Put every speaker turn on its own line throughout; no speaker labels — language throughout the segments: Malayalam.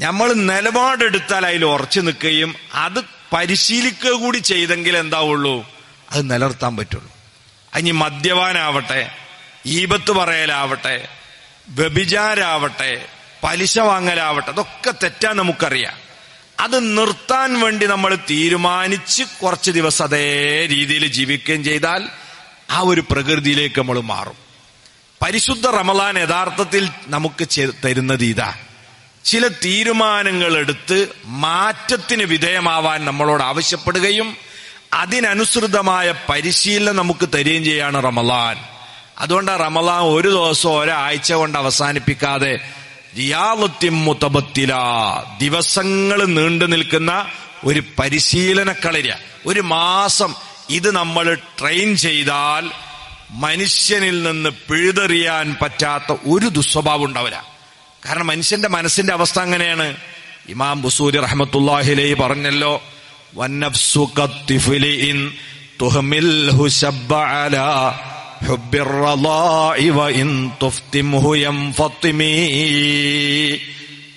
നമ്മൾ നിലപാടെടുത്താൽ അതിൽ ഉറച്ചു നിൽക്കുകയും അത് പരിശീലിക്കുക കൂടി ചെയ്തെങ്കിൽ എന്താവുള്ളൂ? അത് നിലനിർത്താൻ പറ്റുള്ളൂ. അതിന് മദ്യപാനാവട്ടെ ഈപത്ത് പറയലാവട്ടെ വ്യഭിചാരാവട്ടെ പലിശ വാങ്ങലാവട്ടെ അതൊക്കെ തെറ്റാ നമുക്കറിയാം. അത് നിർത്താൻ വേണ്ടി നമ്മൾ തീരുമാനിച്ച് കുറച്ച് ദിവസം അതേ രീതിയിൽ ജീവിക്കുകയും ചെയ്താൽ ആ ഒരു പ്രകൃതിയിലേക്ക് നമ്മൾ മാറും. പരിശുദ്ധ റമലാൻ യഥാർത്ഥത്തിൽ നമുക്ക് തരുന്നത് ഇതാ. ചില തീരുമാനങ്ങൾ എടുത്ത് മാറ്റത്തിന് വിധേയമാവാൻ നമ്മളോട് ആവശ്യപ്പെടുകയും അതിനനുസൃതമായ പരിശീലനം നമുക്ക് തരികയും ചെയ്യാണ് റമലാൻ. അതുകൊണ്ടാണ് റമലാൻ ഒരു ദിവസം ഒരാഴ്ച കൊണ്ട് അവസാനിപ്പിക്കാതെ റിയാലത്തിം മുത്തബത്തില ദിവസങ്ങൾ നീണ്ടു നിൽക്കുന്ന ഒരു പരിശീലന കളരിയ ഒരു മാസം ഇത് നമ്മൾ ട്രെയിൻ ചെയ്താൽ മനുഷ്യനിൽ നിന്ന് പിഴുതെറിയാൻ പറ്റാത്ത ഒരു ദുസ്വഭാവം ഉണ്ടാവില്ല. കാരണം മനുഷ്യന്റെ മനസ്സിന്റെ അവസ്ഥ അങ്ങനെയാണ്. ഇമാം ബുസൂരി റഹമത്തുല്ലാഹിലേ പറഞ്ഞല്ലോ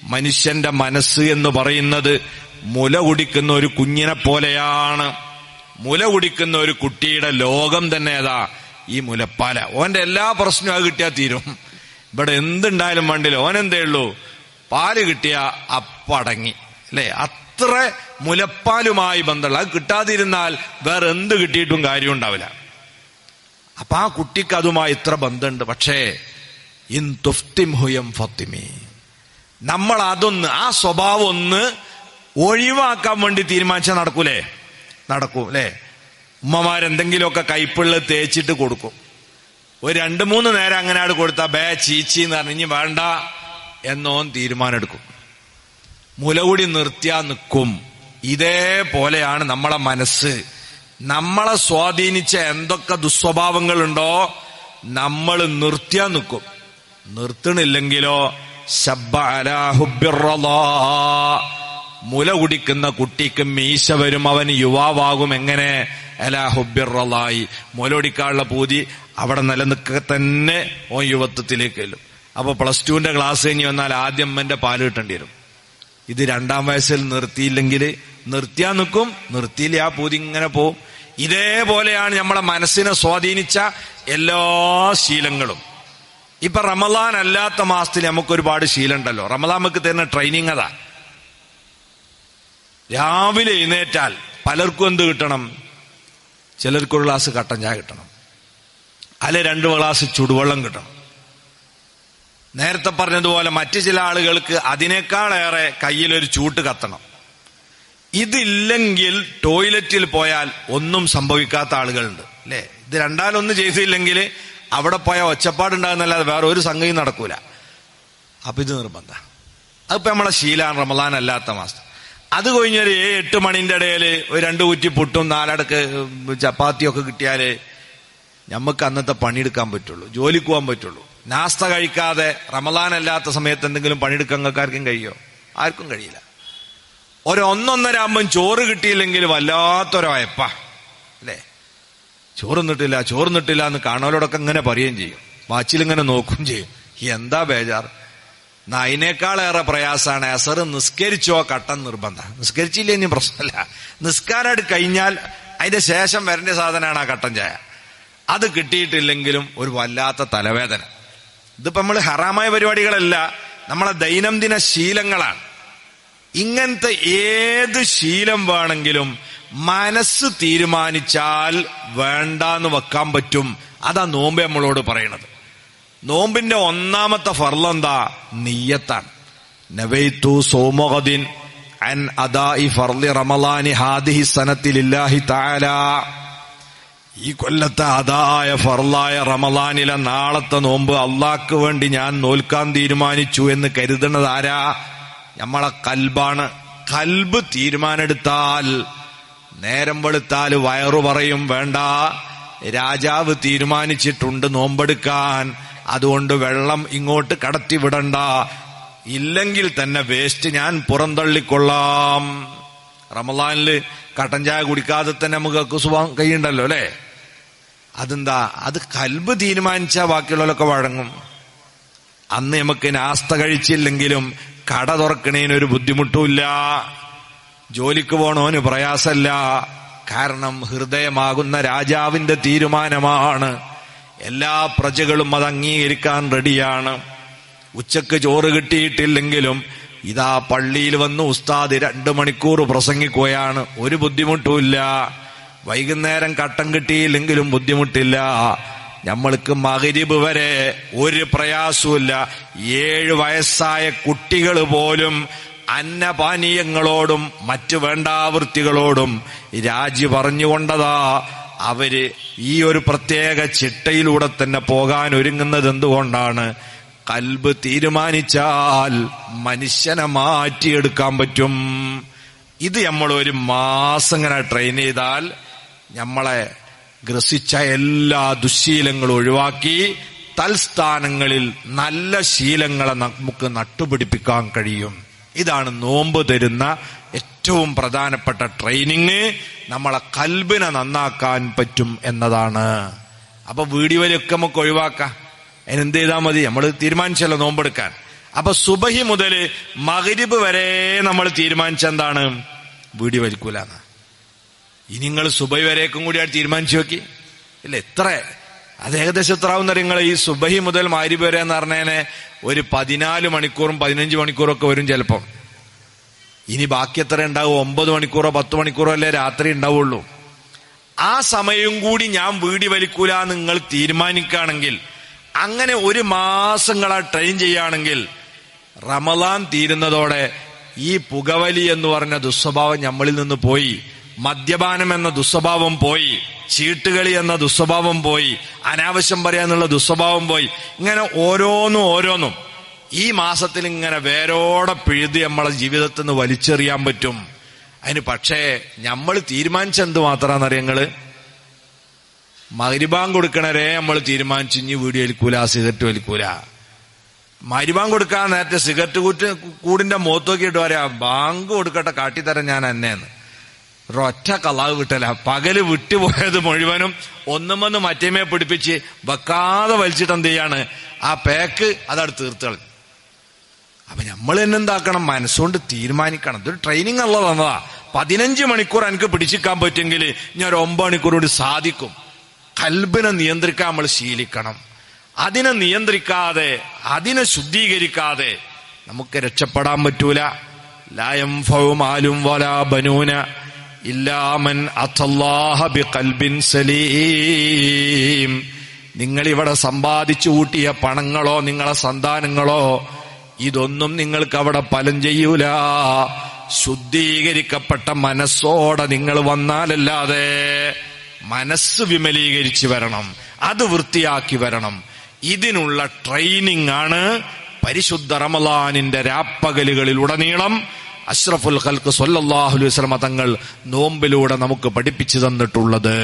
മനുഷ്യന്റെ മനസ്സ് എന്ന് പറയുന്നത് മുല കുടിക്കുന്ന ഒരു കുഞ്ഞിനെ പോലെയാണ്. മുല കുടിക്കുന്ന ഒരു കുട്ടിയുടെ ലോകം തന്നെ ഏതാ ഈ മുലപ്പാല. ഓന്റെ എല്ലാ പ്രശ്നവും അത് കിട്ടിയാൽ തീരും. ഇവിടെ എന്തുണ്ടായാലും വേണ്ടില്ല ഓനെന്തേ ഉള്ളൂ? പാൽ കിട്ടിയ അപ്പടങ്ങി അല്ലെ? അത്ര മുലപ്പാലുമായി ബന്ധമുള്ള അത് കിട്ടാതിരുന്നാൽ വേറെ എന്ത് കിട്ടിയിട്ടും കാര്യം ഉണ്ടാവില്ല. അപ്പൊ ആ കുട്ടിക്ക് അതുമായി ഇത്ര ബന്ധമുണ്ട്. പക്ഷേ ഇൻ തുഫ്തിം ഹുയം ഫത്തിമി. നമ്മൾ അതൊന്ന് ആ സ്വഭാവം ഒന്ന് ഒഴിവാക്കാൻ വേണ്ടി തീരുമാനിച്ചാൽ നടക്കൂലേ? നടക്കും അല്ലേ? ഉമ്മമാരെന്തെങ്കിലുമൊക്കെ കൈപ്പിള്ള തേച്ചിട്ട് കൊടുക്കും. ഒരു രണ്ട് മൂന്ന് നേരം അങ്ങനെ ആട് കൊടുത്താ ബേ ചീച്ചി എന്ന് പറഞ്ഞ് വേണ്ട എന്നോൻ തീരുമാനമെടുക്കും. മുലകുടി നിർത്തിയാ നിൽക്കും ഇതേപോലെയാണ് നമ്മളെ മനസ്സ്. നമ്മളെ സ്വാധീനിച്ച എന്തൊക്കെ ദുസ്വഭാവങ്ങളുണ്ടോ നമ്മൾ നിർത്തിയാ നിൽക്കും നിർത്തണില്ലെങ്കിലോ. മുല കുടിക്കുന്ന കുട്ടിക്ക് മീശ വരും അവൻ യുവാവാകും. എങ്ങനെ? അലാ ഹുബ്ബിർറളായി മുല കുടിക്കാനുള്ള പൂതി അവിടെ നിലനിൽക്കുക തന്നെ ഓ യുവത്വത്തിലേക്ക് വരും അപ്പൊ പ്ലസ് ടുവിന്റെ ക്ലാസ് കഴിഞ്ഞ് വന്നാൽ ആദ്യം അമ്മന്റെ പാൽ കിട്ടേണ്ടി വരും. ഇത് രണ്ടാം വയസ്സിൽ നിർത്തിയില്ലെങ്കിൽ നിർത്തിയാ നിൽക്കും നിർത്തിയില്ല ആ പൂതി ഇങ്ങനെ പോവും. ഇതേപോലെയാണ് നമ്മളെ മനസ്സിനെ സ്വാധീനിച്ച എല്ലാ ശീലങ്ങളും. ഇപ്പൊ റമലാൻ അല്ലാത്ത മാസത്തിൽ നമുക്ക് ഒരുപാട് ശീലമുണ്ടല്ലോ. റമലാൻ നമുക്ക് തരുന്ന ട്രെയിനിങ് അതാ. രാവിലെ എഴുന്നേറ്റാൽ പലർക്കും എന്ത് കിട്ടണം? ചിലർക്ക് ഒരു ഗ്ലാസ് കട്ടൻ ചായ കിട്ടണം. അല്ലെ രണ്ട് ഗ്ലാസ് ചുടുവെള്ളം കിട്ടണം. നേരത്തെ പറഞ്ഞതുപോലെ മറ്റു ചില ആളുകൾക്ക് അതിനേക്കാളേറെ കയ്യിലൊരു ചൂട്ട് കത്തണം. ഇതില്ലെങ്കിൽ ടോയ്ലറ്റിൽ പോയാൽ ഒന്നും സംഭവിക്കാത്ത ആളുകളുണ്ട്. അല്ലേ? ഇത് രണ്ടാലൊന്നും ചെയ്തില്ലെങ്കിൽ അവിടെ പോയ ഒച്ചപ്പാടുണ്ടാകുന്നല്ലാതെ വേറെ ഒരു സംഗതി നടക്കൂല. അപ്പൊ ഇത് നിർബന്ധ. അതിപ്പോ നമ്മളെ ശീലാണ് റമദാൻ അല്ലാത്ത മാസം. അത് കഴിഞ്ഞൊരു ഏഴ് എട്ട് മണിന്റെ ഇടയിൽ ഒരു രണ്ട് കുറ്റി പുട്ടും നാലടക്ക് ചപ്പാത്തിയൊക്കെ കിട്ടിയാൽ നമുക്ക് അന്നത്തെ പണിയെടുക്കാൻ പറ്റുള്ളൂ. ജോലിക്ക് പോകാൻ പറ്റുള്ളൂ. നാസ്ത കഴിക്കാതെ റമദാൻ അല്ലാത്ത സമയത്ത് എന്തെങ്കിലും പണിയെടുക്കാൻ നിങ്ങൾക്ക് ആർക്കും കഴിയോ? ആർക്കും കഴിയില്ല. ഒരു ഒന്നൊന്നര ചോറ് കിട്ടിയില്ലെങ്കിൽ വല്ലാത്തൊരയപ്പ അല്ലേ? ചോറ് നിട്ടില്ല ചോറ് നിട്ടില്ല എന്ന് കാണുന്നവരോടൊക്കെ ഇങ്ങനെ പറയുകയും ചെയ്യും. വാച്ചിലിങ്ങനെ നോക്കുകയും ചെയ്യും. എന്താ ബേജാർ അതിനേക്കാളേറെ പ്രയാസമാണ് അസർ നിസ്കരിച്ചോ കട്ടൻ നിർബന്ധം. നിസ്കരിച്ചില്ല ഇനി പ്രശ്നമല്ല. നിസ്കാരം കഴിഞ്ഞാൽ അതിന്റെ ശേഷം വരേണ്ട സാധനമാണ് ആ കട്ടൻ ചായ. അത് കിട്ടിയിട്ടില്ലെങ്കിലും ഒരു വല്ലാത്ത തലവേദന. ഇതിപ്പോ നമ്മൾ ഹറാമായ പരിപാടികളല്ല നമ്മളെ ദൈനംദിന ശീലങ്ങളാണ്. ഇങ്ങനത്തെ ഏത് ശീലം വേണമെങ്കിലും മനസ്സ് തീരുമാനിച്ചാൽ വേണ്ടാന്ന് വെക്കാൻ പറ്റും. അതാ നോമ്പ് നമ്മളോട് പറയണത്. നോമ്പിന്റെ ഒന്നാമത്തെ ഫർലെന്താ? നീയത്താണ് നവൈത്തു സോമോഹദിൻ അൻ അദാഇ ഫർലി റമലാനി ഹാദിഹി സനത്തിലില്ലാഹി തആല. ഈ കൊല്ലത്തെ അതായ ഫർലായ റമലാനിലെ നാളത്തെ നോമ്പ് അള്ളാക്ക് വേണ്ടി ഞാൻ നോൽക്കാൻ തീരുമാനിച്ചു എന്ന് കരുതുന്നത് ആരാ? നമ്മളെ കൽബാണ്. കൽബ് തീരുമാനെടുത്താൽ നേരം വെളുത്താൽ വയറു പറയും വേണ്ട രാജാവ് തീരുമാനിച്ചിട്ടുണ്ട് നോമ്പെടുക്കാൻ. അതുകൊണ്ട് വെള്ളം ഇങ്ങോട്ട് കടത്തി വിടണ്ട. ഇല്ലെങ്കിൽ തന്നെ വേസ്റ്റ് ഞാൻ പുറന്തള്ളിക്കൊള്ളാം. റമലാനിൽ കട്ടൻ ചായ കുടിക്കാതെ തന്നെ നമുക്ക് കുസുവാൻ കഴിയുണ്ടല്ലോ അല്ലേ? അതെന്താ? അത് കൽബ് തീരുമാനിച്ച ബാക്കിയുള്ളവരൊക്കെ വഴങ്ങും. അന്ന് നമുക്ക് നാസ്ത കഴിച്ചില്ലെങ്കിലും കട തുറക്കണേന് ഒരു ബുദ്ധിമുട്ടുമില്ല. ജോലിക്ക് പോണോന് പ്രയാസമല്ല കാരണം ഹൃദയമാകുന്ന രാജാവിന്റെ തീരുമാനമാണ് എല്ലാ പ്രജകളും അത് അംഗീകരിക്കാൻ റെഡിയാണ്. ഉച്ചയ്ക്ക് ചോറ് കിട്ടിയിട്ടില്ലെങ്കിലും ഇതാ പള്ളിയിൽ വന്ന് ഉസ്താദ് രണ്ടു മണിക്കൂർ പ്രസംഗിക്കുകയാണ്. ഒരു ബുദ്ധിമുട്ടുമില്ല. വൈകുന്നേരം കട്ടം കിട്ടിയില്ലെങ്കിലും ബുദ്ധിമുട്ടില്ല. നമ്മൾക്ക് മകരിബ് വരെ ഒരു പ്രയാസവുമില്ല. ഏഴ് വയസ്സായ കുട്ടികൾ പോലും അന്നപാനീയങ്ങളോടും മറ്റു വേണ്ടാവൃത്തികളോടും രാജി പറഞ്ഞുകൊണ്ടതാ അവർ ഈ ഒരു പ്രത്യേക ചിട്ടയിലൂടെ തന്നെ പോകാൻ ഒരുങ്ങുന്നത് എന്തുകൊണ്ടാണ്? കൽബ് തീരുമാനിച്ചാൽ മനുഷ്യനെ മാറ്റിയെടുക്കാൻ പറ്റും. ഇത് നമ്മൾ ഒരു മാസം ഇങ്ങനെ ട്രെയിൻ ചെയ്താൽ നമ്മളെ ഗ്രസിച്ച എല്ലാ ദുശീലങ്ങളും ഒഴിവാക്കി തൽസ്ഥാനങ്ങളിൽ നല്ല ശീലങ്ങളെ നമുക്ക് നട്ടുപിടിപ്പിക്കാൻ കഴിയും. ഇതാണ് നോമ്പ് തരുന്ന ഏറ്റവും പ്രധാനപ്പെട്ട ട്രെയിനിങ്. നമ്മളെ കൽബിനെ നന്നാക്കാൻ പറ്റും എന്നതാണ്. അപ്പൊ വീഡിയോ നമുക്ക് ഒഴിവാക്കാം. അതിനെന്ത് ചെയ്താൽ മതി? നമ്മൾ തീരുമാനിച്ചല്ലോ നോമ്പെടുക്കാൻ. അപ്പൊ സുബഹി മുതൽ മകരിബ് വരെ നമ്മൾ തീരുമാനിച്ച എന്താണ്? വീഡിയോ വലിക്കൂലെന്ന്. ഇനി നിങ്ങൾ സുബഹി വരേക്കും ആ തീരുമാനിച്ചു നോക്കി. ഇല്ല എത്ര അത് ഏകദേശം എത്ര ആവുന്ന നിങ്ങൾ ഈ സുബഹി മുതൽ മാരി വരെ എന്ന് പറഞ്ഞേനെ ഒരു പതിനാല് മണിക്കൂറും പതിനഞ്ച് മണിക്കൂറും ഒക്കെ വരും ചിലപ്പം. ഇനി ബാക്കി എത്ര ഉണ്ടാവും? ഒമ്പത് മണിക്കൂറോ പത്ത് മണിക്കൂറോ അല്ലേ രാത്രി ഉണ്ടാവുള്ളൂ. ആ സമയം കൂടി ഞാൻ വീടി വലിക്കൂല നിങ്ങൾ തീരുമാനിക്കുകയാണെങ്കിൽ അങ്ങനെ ഒരു മാസങ്ങളാ ട്രെയിൻ ചെയ്യുകയാണെങ്കിൽ റമലാൻ തീരുന്നതോടെ ഈ പുകവലി എന്ന് പറഞ്ഞ ദുസ്വഭാവം നമ്മളിൽ നിന്ന് പോയി. മദ്യപാനം എന്ന ദുസ്വഭാവം പോയി ചീട്ടുകളി എന്ന ദുസ്വഭാവം പോയി അനാവശ്യം പറയാനുള്ള ദുസ്വഭാവം പോയി. ഇങ്ങനെ ഓരോന്നും ഓരോന്നും. ഈ മാസത്തിൽ ഇങ്ങനെ വേരോടെ പിഴുതി നമ്മളെ ജീവിതത്തിൽ നിന്ന് വലിച്ചെറിയാൻ പറ്റും. അതിന് പക്ഷേ നമ്മൾ തീരുമാനിച്ചെന്ത് മാത്രാന്നറിയ നിങ്ങൾ? മരിബാൻ കൊടുക്കണരെ നമ്മൾ തീരുമാനിച്ചു ഇനി വീഡിയോ വലിക്കൂല സിഗരറ്റ് വലിക്കൂല. മരിബാൻ കൊടുക്കാൻ നേരത്തെ സിഗരറ്റ് കൂറ്റ് കൂടിന്റെ മുഖത്ത് പറയാ ബാങ്ക് കൊടുക്കട്ടെ കാട്ടിത്തരാൻ ഞാൻ എന്നെന്ന് ഒരൊറ്റ കലാവ് വിട്ടല്ല. പകൽ വിട്ടുപോയത് മുഴുവനും ഒന്നും വന്ന് മറ്റേമേ പിടിപ്പിച്ച് വെക്കാതെ വലിച്ചിട്ട് എന്ത് ചെയ്യാണ്? ആ പേക്ക് അതവിടെ തീർത്തളി. അപ്പൊ നമ്മൾ തന്നെ എന്താക്കണം? മനസ്സുകൊണ്ട് തീരുമാനിക്കണം. ഇതൊരു ട്രെയിനിങ് ഉള്ള തന്നതാ. പതിനഞ്ച് മണിക്കൂർ എനിക്ക് പിടിച്ചിക്കാൻ പറ്റുമെങ്കിൽ ഞാൻ ഒരു ഒമ്പത് മണിക്കൂർ സാധിക്കും. കൽബിനെ നിയന്ത്രിക്കാൻ നമ്മൾ ശീലിക്കണം. അതിനെ നിയന്ത്രിക്കാതെ അതിനെ ശുദ്ധീകരിക്കാതെ നമുക്ക് രക്ഷപ്പെടാൻ പറ്റൂല. ലായം ഫൗമാലും വലാ ബനൂന. ഇല്ലാമൻ ബിഖൽബിൻ സലീം. സമ്പാദിച്ചു കൂട്ടിയ പണങ്ങളോ നിങ്ങളെ സന്താനങ്ങളോ ഇതൊന്നും നിങ്ങൾക്ക് അവിടെ ഫലം ചെയ്യൂല. ശുദ്ധീകരിക്കപ്പെട്ട മനസ്സോടെ നിങ്ങൾ വന്നാലല്ലാതെ മനസ്സ് വിമലീകരിച്ച് വരണം അത് വൃത്തിയാക്കി വരണം. ഇതിനുള്ള ട്രെയിനിങ് ആണ് പരിശുദ്ധ റമലാനിന്റെ രാപ്പകലുകളിൽ ഉടനീളം അഷ്റഫുൽ ഖൽക്ക് സ്വല്ലല്ലാഹു അലൈഹി വസല്ലം തങ്ങൾ നോമ്പിലൂടെ നമുക്ക് പഠിപ്പിച്ചു തന്നിട്ടുള്ളത്.